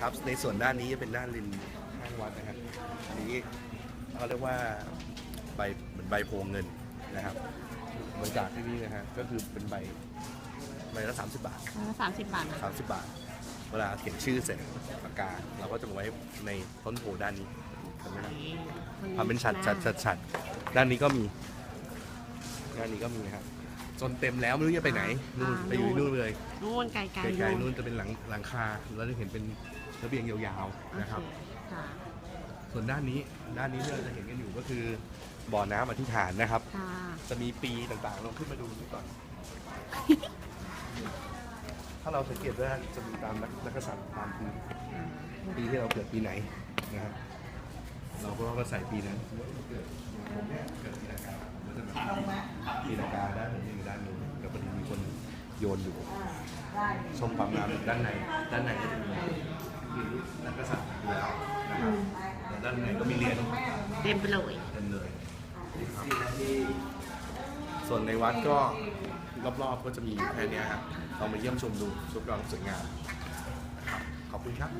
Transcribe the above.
ครับในส่วนด้านนี้จะเป็นด้านริมข้างวัดนะครับอันนี้เขาเรียกว่าใบเหมือนใบโพเงินนะครับบริจาคที่นี่นะฮะก็คือเป็นใบใบละสามสิบบาทสามสิบบาทนะสามสิบบาท เวลาเขียนชื่อเสร็จปากกาเราก็จะมาไว้ในต้นโพด้านนี้เห็นไหมครับทำเป็นฉัดฉัดฉัดฉัดด้านนี้ก็มีด้านนี้ก็มีครับ จนเต็มแล้วไม่รู้จะไปไหนนู่นไปอยู่ที่นู่นเลยนู่นไกลๆไกลๆนู่นจะเป็นหลังหลังคาแล้วจะเห็นเป็นระเบียงยาวๆนะครับ โอเค่ะส่วนด้านนี้ด้านนี้ที่เราจะเห็นกันอยู่ก็คือบ่อน้ำอธิษฐานนะครับ ค่ะจะมีปีต่างๆลองขึ้นมาดูนี่ก่อน ถ้าเราสังเกตว่าจะมีตามนักนักกษัตริย์ตามปีปีที่เราเกิดปีไหนนะครับเราก็ก็ใส่ปีนั้นเกิดผมเนี่ยเกิดปีนากาผ มก็จะมาปีนากาด้านนี้อยู่ด้านนู้นแล้วพอดีมีคนโยนอยู่ชมความงามอยู่ด้านใน ด้านในก็จะมีมีรูปนักกษัตริย์อยู่แล้วนะครับแล้วด้านในก็มีเหรียญเต็มไปเลยเต็มเลยส่วนในวัดก็รอบๆก็จะมีแค่เนี้ยครับลองมาเยี่ยมชมดูชุดกลองสวยงามนะครับขอบคุณครับ